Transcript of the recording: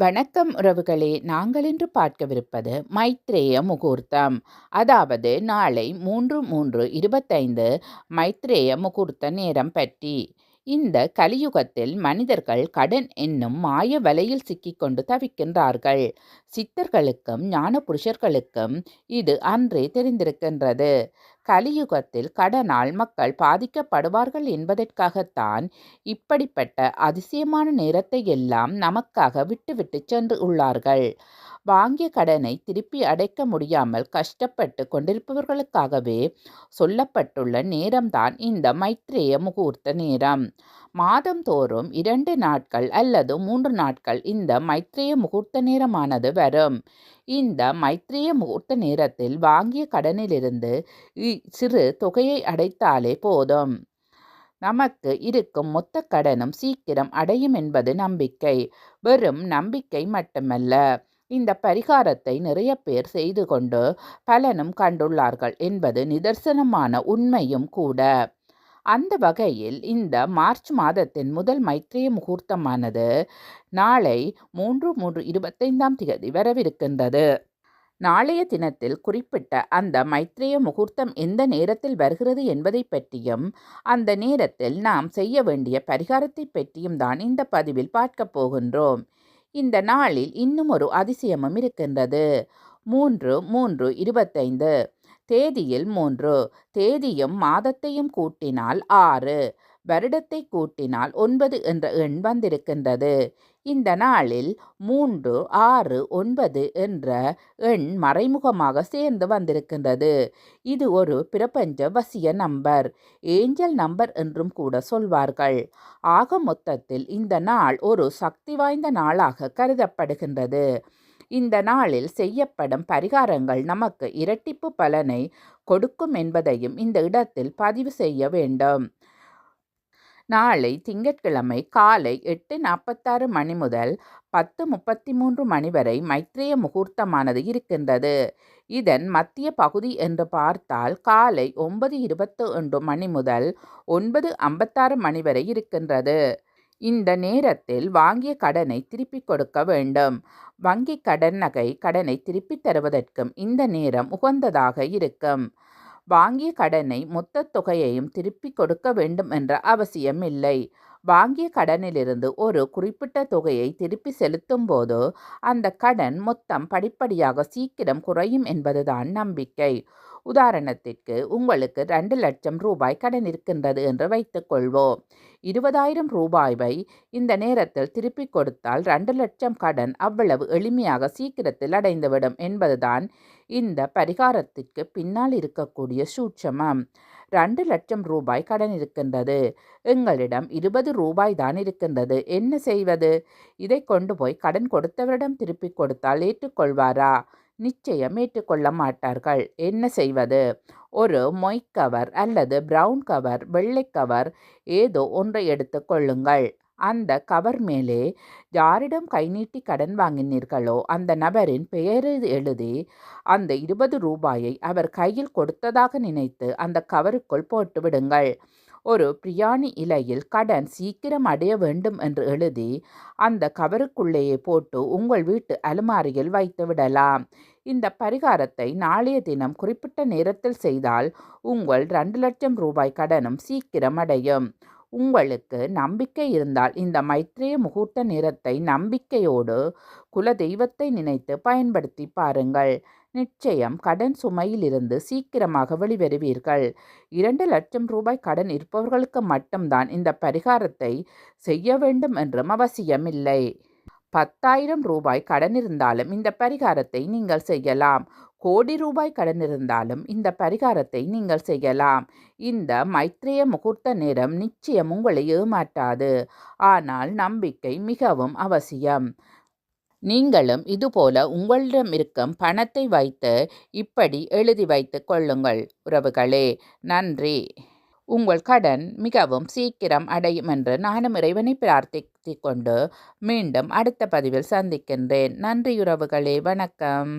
வணக்கம் உறவுகளே நாங்கள் இன்று பார்க்கவிருப்பது மைத்ரேய முகூர்த்தம். அதாவது நாளை மூன்று மூன்று இருபத்தைந்து மைத்ரேய முகூர்த்த நேரம் பற்றி. இந்த கலியுகத்தில் மனிதர்கள் கடன் என்னும் மாய வலையில் சிக்கிக்கொண்டு தவிக்கின்றார்கள். சித்தர்களுக்கும் ஞான புருஷர்களுக்கும் இது அன்றே தெரிந்திருக்கின்றது. கலியுகத்தில் கடனால் மக்கள் பாதிக்கப்படுவார்கள் என்பதற்காகத்தான் இப்படிப்பட்ட அதிசயமான நேரத்தை எல்லாம் நமக்காக விட்டுவிட்டு சென்று உள்ளார்கள். வாங்கிய கடனை திருப்பி அடைக்க முடியாமல் கஷ்டப்பட்டு கொண்டிருப்பவர்களுக்காகவே சொல்லப்பட்டுள்ள நேரம்தான் இந்த மைத்ரேய முகூர்த்த நேரம். மாதந்தோறும் இரண்டு நாட்கள் அல்லது மூன்று நாட்கள் இந்த மைத்ரேய முகூர்த்த நேரமானது வரும். இந்த மைத்ரேய முகூர்த்த நேரத்தில் வாங்கிய கடனிலிருந்து சிறு தொகையை அடைத்தாலே போதும். நமக்கு இருக்கும் மொத்த கடனும் சீக்கிரம் அடையும் என்பது நம்பிக்கை. வெறும் நம்பிக்கை மட்டுமல்ல இந்த பரிகாரத்தை நிறைய பேர் செய்து கொண்டு பலனும் கண்டுள்ளார்கள் என்பது நிதர்சனமான உண்மையும் கூட. அந்த வகையில் இந்த மார்ச் மாதத்தின் முதல் மைத்ரேய முகூர்த்தமானது நாளை மூன்று மூன்று இருபத்தைந்தாம் தேதி வரவிருக்கின்றது. நாளைய தினத்தில் குறிப்பிட்ட அந்த மைத்ரேய முகூர்த்தம் எந்த நேரத்தில் வருகிறது என்பதை பற்றியும் அந்த நேரத்தில் நாம் செய்ய வேண்டிய பரிகாரத்தை பற்றியும் தான் இந்த பதிவில் பார்க்கப் போகின்றோம். இந்த நாளில் இன்னும் ஒரு அதிசயமும் இருக்கின்றது. மூன்று மூன்று இருபத்தைந்து. தேதியில் மூன்று. தேதியும் மாதத்தையும் கூட்டினால் ஆறு. வருடத்தை கூட்டினால் ஒன்பது என்ற எண் வந்திருக்கின்றது. இந்த நாளில் மூன்று ஆறு ஒன்பது என்ற எண் மறைமுகமாக சேர்ந்து வந்திருக்கின்றது. இது ஒரு பிரபஞ்ச வசிய நம்பர். ஏஞ்சல் நம்பர் என்றும் கூட சொல்வார்கள். ஆக மொத்தத்தில் இந்த நாள் ஒரு சக்தி வாய்ந்த நாளாக கருதப்படுகின்றது. இந்த நாளில் செய்யப்படும் பரிகாரங்கள் நமக்கு இரட்டிப்பு பலனை கொடுக்கும் என்பதையும் இந்த இடத்தில் பதிவு செய்ய வேண்டும். நாளை திங்கட்கிழமை காலை எட்டு நாற்பத்தாறு மணி முதல் பத்து முப்பத்தி மூன்று மணி வரை மைத்ரேய முகூர்த்தமானது இருக்கின்றது. இதன் மத்திய பகுதி என்று பார்த்தால் காலை ஒன்பது இருபத்தி ஒன்று மணி முதல் ஒன்பது ஐம்பத்தாறு மணி வரை இருக்கின்றது. இந்த நேரத்தில் வாங்கிய கடனை திருப்பிக் கொடுக்க வேண்டும். வங்கி கடன் நகை கடனை திருப்பித் தருவதற்கும் இந்த நேரம் உகந்ததாக இருக்கும். வாங்கிய கடனை மொத்த தொகையையும் திருப்பிக் கொடுக்க வேண்டும் என்ற அவசியம் இல்லை. வாங்கிய கடனிலிருந்து ஒரு குறிப்பிட்ட தொகையை திருப்பி செலுத்தும் போது அந்த கடன் மொத்தம் படிப்படியாக சீக்கிரம் குறையும் என்பதுதான் நம்பிக்கை. உதாரணத்திற்கு உங்களுக்கு ரெண்டு லட்சம் ரூபாய் கடன் இருக்கின்றது என்று வைத்துக்கொள்வோம் இருபதாயிரம் ரூபாயை இந்த நேரத்தில் திருப்பி கொடுத்தால் ரெண்டு லட்சம் கடன் அவ்வளவு எளிமையாக சீக்கிரத்தில் அடைந்துவிடும் என்பதுதான் இந்த பரிகாரத்திற்கு பின்னால் இருக்கக்கூடிய சூட்சமம். ரெண்டு லட்சம் ரூபாய் கடன் இருக்கின்றது. எங்களிடம் இருபது ரூபாய் தான் இருக்கின்றது. என்ன செய்வது? இதை கொண்டு போய் கடன் கொடுத்தவரிடம் திருப்பி கொடுத்தால் ஏற்றுக்கொள்வாரா? நிச்சயம் ஏற்றுக்கொள்ள மாட்டார்கள். என்ன செய்வது? ஒரு மொய் கவர் அல்லது பிரவுன் கவர் வெள்ளை கவர் ஏதோ ஒன்றை எடுத்து கொள்ளுங்கள். அந்த கவர் மேலே யாரிடம் கை நீட்டி கடன் வாங்கினீர்களோ அந்த நபரின் பெயரை எழுதி அந்த இருபது ரூபாயை அவர் கையில் கொடுத்ததாக நினைத்து அந்த கவருக்குள் போட்டு விடுங்கள். ஒரு பிரியாணி இலையில் கடன் சீக்கிரம் அடைய வேண்டும் என்று எழுதி அந்த கவருக்குள்ளேயே போட்டு உங்கள் வீட்டு அலுமாரியில் வைத்து விடலாம். இந்த பரிகாரத்தை நாளைய தினம் குறிப்பிட்ட நேரத்தில் செய்தால் உங்கள் ரெண்டு லட்சம் ரூபாய் கடனும் சீக்கிரம் அடையும். உங்களுக்கு நம்பிக்கை இருந்தால் இந்த மைத்ரேய முகூர்த்த நேரத்தை நம்பிக்கையோடு குல தெய்வத்தை நினைத்து பயன்படுத்தி பாருங்கள். நிச்சயம் கடன் சுமையிலிருந்து சீக்கிரமாக வெளிவருவீர்கள். இரண்டு லட்சம் ரூபாய் கடன் இருப்பவர்களுக்கு மட்டும்தான் இந்த பரிகாரத்தை செய்ய வேண்டும் என்றும் அவசியமில்லை. பத்தாயிரம் ரூபாய் கடன் இருந்தாலும் இந்த பரிகாரத்தை நீங்கள் செய்யலாம். கோடி ரூபாய் கடன் இருந்தாலும் இந்த பரிகாரத்தை நீங்கள் செய்யலாம். இந்த மைத்ரேய முகூர்த்த நேரம் நிச்சயம் உங்களை ஏமாற்றாது. ஆனால் நம்பிக்கை மிகவும் அவசியம். நீங்களும் இதுபோல உங்களிடம் இருக்கும் பணத்தை வைத்து இப்படி எழுதி வைத்து கொள்ளுங்கள். உறவுகளே நன்றி. உங்கள் கடன் மிகவும் சீக்கிரம் அடையும் என்று நானும் இறைவனை பிரார்த்தித்து கொண்டு மீண்டும் அடுத்த பதிவில் சந்திக்கின்றேன். நன்றி உறவுகளே. வணக்கம்.